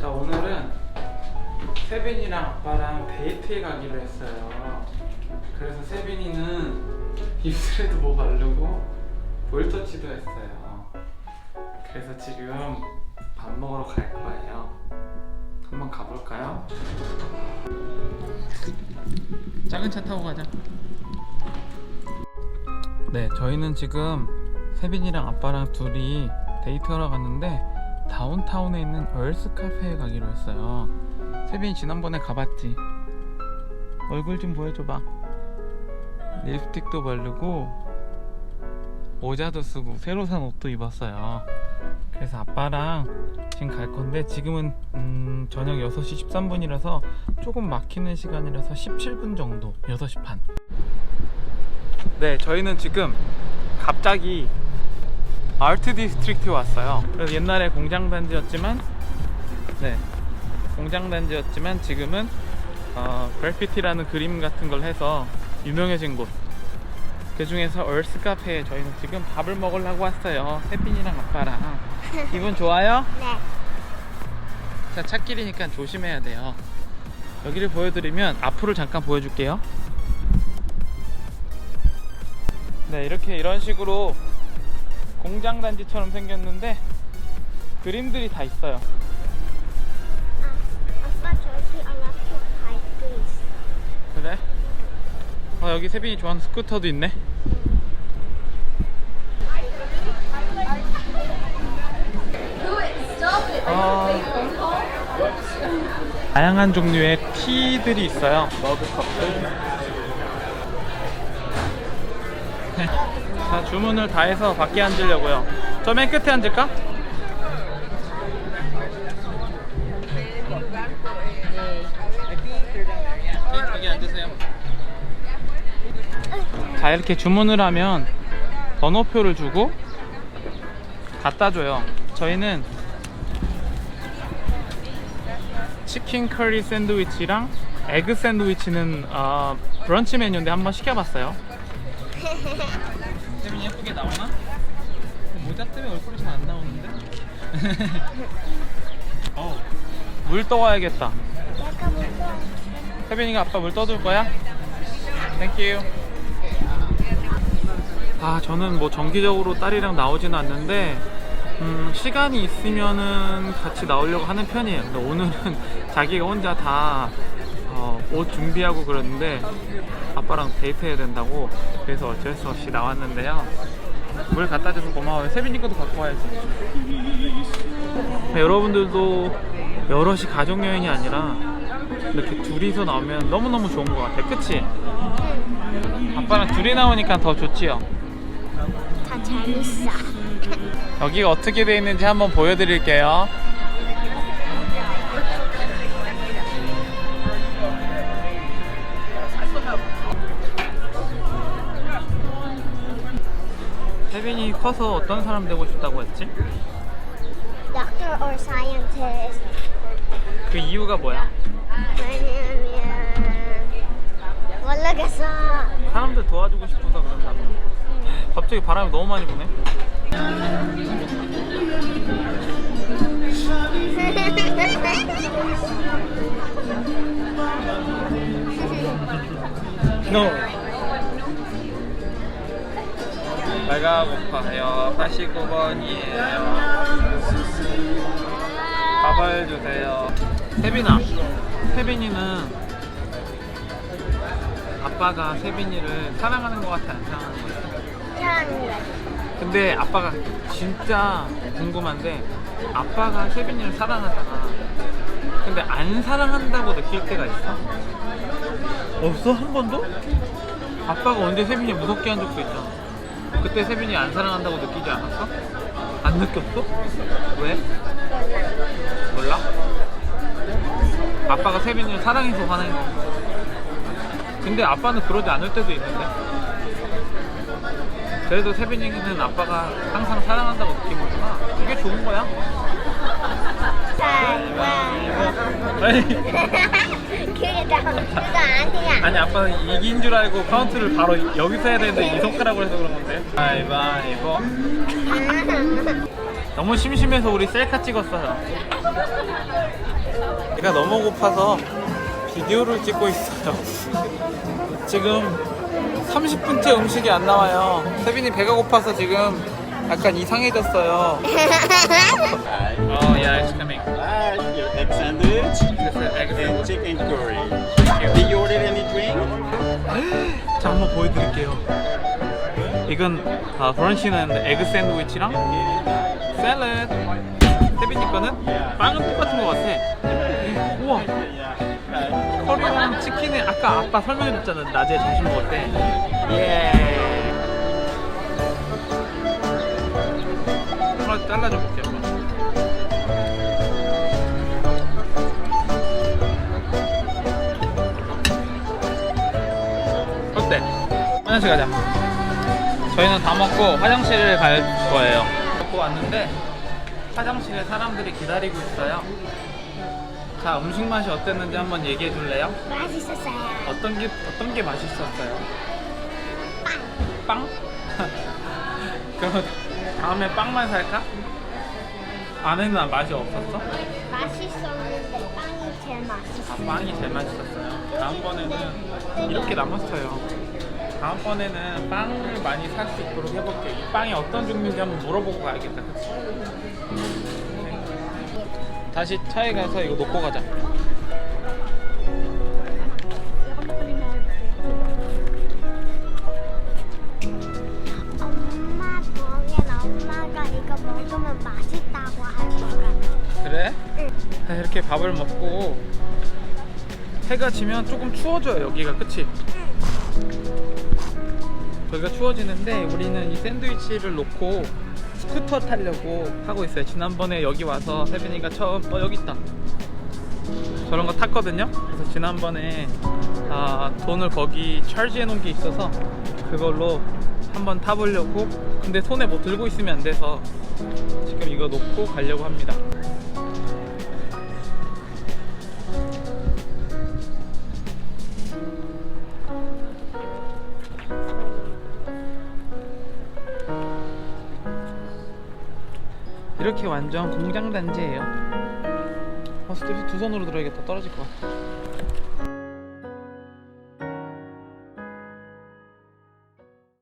자 오늘은 세빈이랑 아빠랑 데이트에 가기로 했어요. 그래서 세빈이는 입술에도 뭐 바르고 볼터치도 했어요. 그래서 지금 밥 먹으러 갈 거예요. 한번 가볼까요? 작은 차 타고 가자. 네, 저희는 지금 세빈이랑 아빠랑 둘이 데이트하러 갔는데 다운타운에 있는 얼스 카페에 가기로 했어요. 세빈이 지난번에 가봤지? 얼굴 좀 보여줘봐. 립스틱도 바르고 모자도 쓰고 새로 산 옷도 입었어요. 그래서 아빠랑 지금 갈 건데 지금은 음, 저녁 6시 13분이라서 조금 막히는 시간이라서 17분 정도 6시 반. 네, 저희는 지금 갑자기 아트 디스트릭트에 왔어요. 그래서 옛날에 공장 단지였지만, 네, 공장 단지였지만 지금은 어, 그래피티라는 그림 같은 걸 해서 유명해진 곳. 그 중에서 얼스 카페에 저희는 지금 밥을 먹으려고 왔어요. 세빈이랑 아빠랑. 기분 좋아요? 네. 자, 찾길이니까 조심해야 돼요. 여기를 보여드리면 앞으로 잠깐 보여줄게요. 네, 이렇게 이런 식으로 공장 단지처럼 생겼는데 그림들이 다 있어요. 아, 아빠 저기 알라프 바이크 있어. 그래? 어, 여기 세빈이 좋아하는 스쿠터도 있네. 어, 다양한 종류의 티들이 있어요. 머그컵들. 자, 주문을 다 해서 밖에 앉으려고요. 저 맨 끝에 앉을까? 자 이렇게 주문을 하면 번호표를 주고 갖다 줘요. 저희는 치킨 커리 샌드위치랑 에그 샌드위치는 어, 브런치 메뉴인데 한번 시켜봤어요. 세빈이 예쁘게 나오나? 모자 때문에 얼굴이 잘 안 나오는데? 어, 물 떠와야겠다. 세빈이가 아빠 물 떠줄 거야? 땡큐. 아 저는 뭐 정기적으로 딸이랑 나오지는 않는데 음, 시간이 있으면은 같이 나오려고 하는 편이에요. 근데 오늘은 자기가 혼자 다 어, 옷 준비하고 그러는데 아빠랑 데이트해야 된다고 그래서 어쩔 수 없이 나왔는데요. 물 갖다 줘서 고마워요. 세빈이 것도 갖고 와야지. 네, 여러분들도 여럿이 가족 여행이 아니라 이렇게 둘이서 나오면 너무너무 좋은 것 같아. 그치? 아빠랑 둘이 나오니까 더 좋지요? 다 재밌어. 여기가 어떻게 되어 있는지 한번 보여드릴게요. 세빈이 커서 어떤 사람 되고 싶다고 했지? Doctor or scientist. 그 이유가 뭐야? 왜냐면 모르겠어. 사람들 도와주고 싶어서 그런다고. 갑자기 바람이 너무 많이 부네. No. 배가 고파요. 89번이에요. 밥을 주세요. 세빈아, 세빈이는 아빠가 세빈이를 사랑하는 것 같아, 안 사랑하는 것 같아? 사랑해. 근데 아빠가 진짜 궁금한데 아빠가 세빈이를 사랑하잖아. 근데 안 사랑한다고 느낄 때가 있어? 없어? 한 번도? 아빠가 언제 세빈이 무섭게 한 적도 있잖아. 그때 세빈이 안 사랑한다고 느끼지 않았어? 안 느꼈어? 왜? 몰라? 아빠가 세빈이를 사랑해서 화낸 거. 근데 아빠는 그러지 않을 때도 있는데. 그래도 세빈이는 아빠가 항상 사랑한다고 느끼는구나. 그게 좋은 거야. 아니, 아니 아빠는 이긴 줄 알고 카운트를 바로 여기서 해야 되는데 이 손가락으로 해서 그런 건데. 가위바위보. 너무 심심해서 우리 셀카 찍었어요. 배가 너무 고파서 비디오를 찍고 있어요. 지금 30분째 음식이 안 나와요. 세빈이 배가 고파서 지금 약간 이상해졌어요. Oh yeah, it's coming. Did you order any drink? 자 한번 보여드릴게요. 이건 아, 브런치는 에그 샌드위치랑 샐러드. 세빈이 거는 빵은 똑같은 것 같아. 우와. 커리랑 치킨에 아까 아빠 설명해줬잖아 낮에 점심 먹을 때. 예. 하나 잘라줘 볼게요. 화장실 가자. 저희는 다 먹고 화장실을 갈 거예요. 먹고 왔는데 화장실에 사람들이 기다리고 있어요. 자, 음식 맛이 어땠는지 한번 얘기해 줄래요? 맛있었어요. 어떤 게 어떤 게 맛있었어요? 빵. 그럼 다음에 빵만 살까? 안에는 맛이 없었어? 맛있었는데 빵이 제일 아, 맛있었어요. 빵이 제일 맛있었어요. 다음번에는 이렇게 남았어요. 다음번에는 빵을 많이 살 수 있도록 해볼게요. 이 빵이 어떤 종류인지 한번 물어보고 가야겠다. 그치? 다시 차에 가서 이거 놓고 가자. 엄마 보기엔 엄마가 이거 먹으면 맛있다고 할 것 같아. 그래? 응. 자, 이렇게 밥을 먹고 해가 지면 조금 추워져요 여기가 그치? 여기가 추워지는데 우리는 이 샌드위치를 놓고 스쿠터 타려고 하고 있어요. 지난번에 여기 와서 세빈이가 처음 어 여기 있다. 저런 거 탔거든요. 그래서 지난번에 아, 돈을 거기 charge해 놓은 게 있어서 그걸로 한번 타보려고. 근데 손에 뭐 들고 있으면 안 돼서 지금 이거 놓고 가려고 합니다 이렇게 완전 공장 단지예요. 어, 스티브 두 손으로 들어야겠다. 떨어질 것 같아.